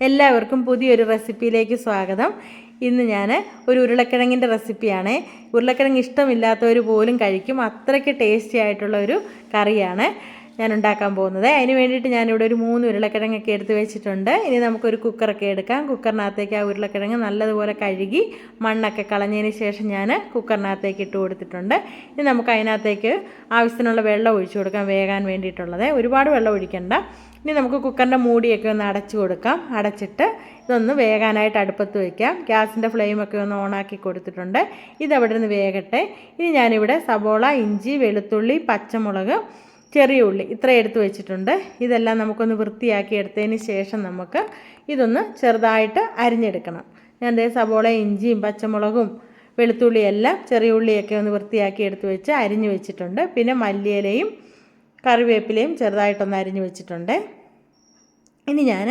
എല്ലാവർക്കും പുതിയൊരു റെസിപ്പിയിലേക്ക് സ്വാഗതം. ഇന്ന് ഞാൻ ഒരു ഉരുളക്കിഴങ്ങിന്റെ റെസിപ്പിയാണ്. ഉരുളക്കിഴങ്ങ് ഇഷ്ടമില്ലാത്തവർ പോലും കഴിക്കും. അത്രയ്ക്ക് ടേസ്റ്റി ആയിട്ടുള്ള ഒരു കറിയാണ് ഞാൻ ഉണ്ടാക്കാൻ പോകുന്നത്. അതിന് വേണ്ടിയിട്ട് ഞാനിവിടെ ഒരു മൂന്ന് ഉരുളക്കിഴങ്ങൊക്കെ എടുത്ത് വെച്ചിട്ടുണ്ട്. ഇനി നമുക്കൊരു കുക്കറൊക്കെ എടുക്കാം. കുക്കറിനകത്തേക്ക് ആ ഉരുളക്കിഴങ്ങ് നല്ലതുപോലെ കഴുകി മണ്ണൊക്കെ കളഞ്ഞതിന് ശേഷം ഞാൻ കുക്കറിനകത്തേക്ക് ഇട്ട് കൊടുത്തിട്ടുണ്ട്. ഇനി നമുക്ക് അതിനകത്തേക്ക് ആവശ്യത്തിനുള്ള വെള്ളം ഒഴിച്ചു കൊടുക്കാം. വേകാൻ വേണ്ടിയിട്ടുള്ളത്. ഒരുപാട് വെള്ളം ഒഴിക്കണ്ട. ഇനി നമുക്ക് കുക്കറിന്റെ മൂടിയൊക്കെ ഒന്ന് അടച്ചു കൊടുക്കാം. അടച്ചിട്ട് ഇതൊന്ന് വേകാനായിട്ട് അടുപ്പത്ത് വയ്ക്കാം ഗ്യാസിന്റെ ഫ്ലെയിമൊക്കെ ഒന്ന് ഓണാക്കി കൊടുത്തിട്ടുണ്ട്. ഇതവിടെ നിന്ന് വേകട്ടെ. ഇനി ഞാനിവിടെ സബോള ഇഞ്ചി വെളുത്തുള്ളി പച്ചമുളക് ചെറിയ ഉള്ളി ഇത്ര എടുത്ത് വെച്ചിട്ടുണ്ട്. ഇതെല്ലാം നമുക്കൊന്ന് വൃത്തിയാക്കി എടുത്തതിന് ശേഷം നമുക്ക് ഇതൊന്ന് ചെറുതായിട്ട് അരിഞ്ഞെടുക്കണം. ഞാൻ ദേ സബോള ഇഞ്ചിയും പച്ചമുളകും വെളുത്തുള്ളിയെല്ലാം ചെറിയ ഉള്ളിയൊക്കെ ഒന്ന് വൃത്തിയാക്കി എടുത്ത് വെച്ച് അരിഞ്ഞു വെച്ചിട്ടുണ്ട്. പിന്നെ മല്ലിയിലയും കറിവേപ്പിലയും ചെറുതായിട്ടൊന്ന് അരിഞ്ഞു വെച്ചിട്ടുണ്ട്. ഇനി ഞാൻ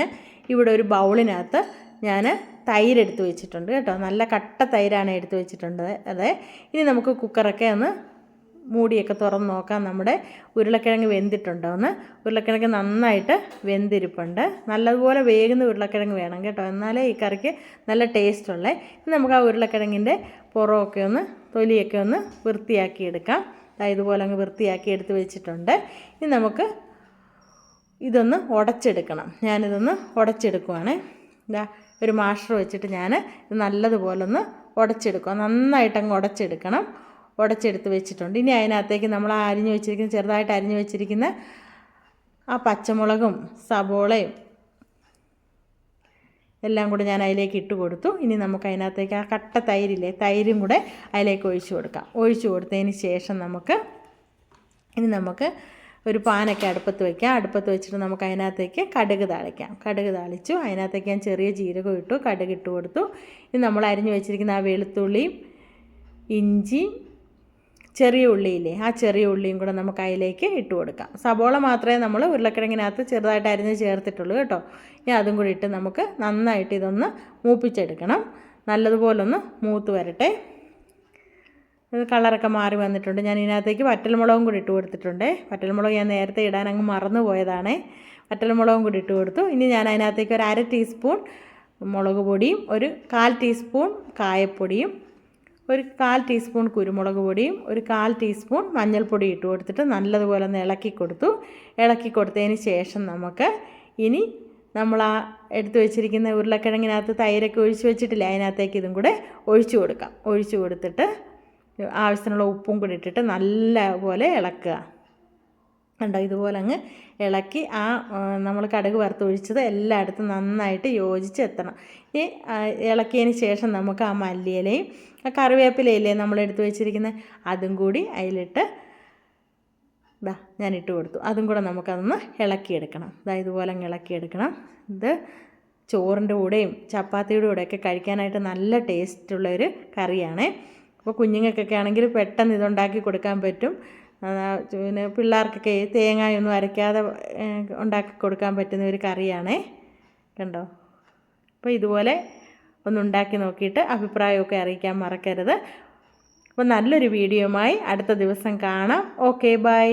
ഇവിടെ ഒരു ബൗളിനകത്ത് ഞാൻ തൈര് എടുത്ത് വെച്ചിട്ടുണ്ട് കേട്ടോ. നല്ല കട്ട തൈരാണ് എടുത്ത് വെച്ചിട്ടുണ്ട് അതെ. ഇനി നമുക്ക് കുക്കറൊക്കെ ഒന്ന് മൂടിയൊക്കെ തുറന്ന് നോക്കാം. നമ്മുടെ ഉരുളക്കിഴങ്ങ് വെന്തിട്ടുണ്ടോ എന്ന്. ഉരുളക്കിഴങ്ങ് നന്നായിട്ട് വെന്തിരിപ്പുണ്ട്. നല്ലതുപോലെ വേകുന്ന ഉരുളക്കിഴങ്ങ് വേണം കേട്ടോ. എന്നാലേ ഈ കറിക്ക് നല്ല ടേസ്റ്റ് ഉള്ളേ നമുക്ക് ആ ഉരുളക്കിഴങ്ങിന്റെ പുറമൊക്കെ ഒന്ന് തൊലിയൊക്കെ ഒന്ന് വൃത്തിയാക്കി എടുക്കാം ഇതുപോലെ അങ്ങ് വൃത്തിയാക്കി എടുത്ത് വെച്ചിട്ടുണ്ട്. ഇനി നമുക്ക് ഇതൊന്ന് ഉടച്ചെടുക്കണം. ഞാനിതൊന്ന് ഉടച്ചെടുക്കുവാണ്. ഇതാ ഒരു മാഷർ വെച്ചിട്ട് ഞാൻ ഇത് നല്ലതുപോലെ ഒന്ന് ഉടച്ചെടുക്കുക നന്നായിട്ടങ്ങ് ഉടച്ചെടുക്കണം. ഉടച്ചെടുത്ത് വെച്ചിട്ടുണ്ട്. ഇനി അതിനകത്തേക്ക് നമ്മൾ അരിഞ്ഞു വെച്ചിരിക്കുന്ന ചെറുതായിട്ട് അരിഞ്ഞു വെച്ചിരിക്കുന്ന ആ പച്ചമുളകും സബോളയും എല്ലാം കൂടെ ഞാൻ അതിലേക്ക് ഇട്ട് കൊടുത്തു. ഇനി നമുക്ക് അതിനകത്തേക്ക് ആ കട്ട തൈരില്ലേ തൈരും കൂടെ അതിലേക്ക് ഒഴിച്ചു കൊടുക്കാം. ഒഴിച്ചു കൊടുത്തതിന് ശേഷം നമുക്ക് ഇനി നമുക്ക് ഒരു പാനൊക്കെ അടുപ്പത്ത് വയ്ക്കാം അടുപ്പത്ത് വെച്ചിട്ട് നമുക്ക് അതിനകത്തേക്ക് കടുക് താളിക്കാം. കടുക് താളിച്ചു. അതിനകത്തേക്ക് ഞാൻ ചെറിയ ജീരകം ഇട്ടു. കടുക് ഇട്ട് കൊടുത്തു. ഇനി നമ്മൾ അരിഞ്ഞു വെച്ചിരിക്കുന്ന ആ വെളുത്തുള്ളിയും ഇഞ്ചി ചെറിയ ഉള്ളിയില്ലേ? ആ ചെറിയ ഉള്ളിയും കൂടെ നമുക്ക് അതിലേക്ക് ഇട്ട് കൊടുക്കാം. സബോള മാത്രമേ നമ്മൾ ഉരുളക്കിഴങ്ങിനകത്ത് ചെറുതായിട്ട് അരിഞ്ഞ് ചേർത്തിട്ടുള്ളൂ കേട്ടോ. ഇനി അതും കൂടി ഇട്ട് നമുക്ക് നന്നായിട്ട് ഇതൊന്ന് മൂപ്പിച്ചെടുക്കണം. നല്ലതുപോലെ ഒന്ന് മൂത്ത് വരട്ടെ. കളറൊക്കെ മാറി വന്നിട്ടുണ്ട്. ഞാൻ ഇതിനകത്തേക്ക് വറ്റൽമുളകും കൂടി ഇട്ട് കൊടുത്തിട്ടുണ്ട്. വറ്റൽമുളക് ഞാൻ നേരത്തെ ഇടാൻ അങ്ങ് മറന്നു പോയതാണേ. വറ്റൽമുളകും കൂടി ഇട്ട് കൊടുത്തു. ഇനി ഞാൻ അതിനകത്തേക്ക് ഒരു അര ടീസ്പൂൺ മുളക് പൊടിയും ഒരു കാൽ ടീസ്പൂൺ കായപ്പൊടിയും ഒരു കാൽ ടീസ്പൂൺ കുരുമുളക് പൊടിയും ഒരു കാൽ ടീസ്പൂൺ മഞ്ഞൾപ്പൊടി ഇട്ട് കൊടുത്തിട്ട് നല്ലതുപോലെ ഒന്ന് ഇളക്കി കൊടുത്തു. ഇളക്കി കൊടുത്തതിന് ശേഷം നമുക്ക് ഇനി നമ്മൾ ആ എടുത്തു വെച്ചിരിക്കുന്ന ഉരുളക്കിഴങ്ങിനകത്ത് തൈരൊക്കെ ഒഴിച്ചു വെച്ചിട്ടില്ല അതിനകത്തേക്ക് ഇതും കൂടെ ഒഴിച്ചു കൊടുക്കാം. ഒഴിച്ചു കൊടുത്തിട്ട് ആവശ്യത്തിനുള്ള ഉപ്പും കൂടി ഇട്ടിട്ട് നല്ലപോലെ ഇളക്കുക. കണ്ടോ? ഇതുപോലെ അങ്ങ് ഇളക്കി ആ നമ്മൾ കടുക് വറുത്തൊഴിച്ചത് എല്ലായിടത്തും നന്നായിട്ട് യോജിച്ച് എത്തണം ഈ ഇളക്കിയതിന് ശേഷം നമുക്ക് ആ മല്ലിയിലയും ആ കറിവേപ്പിലയില്ലേ നമ്മൾ എടുത്തു വെച്ചിരിക്കുന്ന അതും കൂടി അതിലിട്ട് ഇതാ ഞാൻ ഇട്ട് കൊടുത്തു. അതും കൂടെ നമുക്കതൊന്ന് ഇളക്കിയെടുക്കണം. ഇതാ ഇതുപോലെ അങ്ങ് ഇളക്കിയെടുക്കണം. ഇത് ചോറിന്റെ കൂടെയും ചപ്പാത്തിയുടെ കൂടെയൊക്കെ കഴിക്കാനായിട്ട് നല്ല ടേസ്റ്റുള്ളൊരു കറിയാണ്. അപ്പോൾ കുഞ്ഞുങ്ങൾക്കൊക്കെ ആണെങ്കിൽ പെട്ടെന്ന് ഇതുണ്ടാക്കി കൊടുക്കാൻ പറ്റും. പിന്നെ പിള്ളേർക്കൊക്കെ തേങ്ങയൊന്നും അരയ്ക്കാതെ ഉണ്ടാക്കി കൊടുക്കാൻ പറ്റുന്ന ഒരു കറിയാണേ. കണ്ടോ? അപ്പോൾ ഇതുപോലെ ഒന്ന് ഉണ്ടാക്കി നോക്കിയിട്ട് അഭിപ്രായമൊക്കെ അറിയിക്കാൻ മറക്കരുത്. അപ്പോൾ നല്ലൊരു വീഡിയോയുമായി അടുത്ത ദിവസം കാണാം. Okay bye.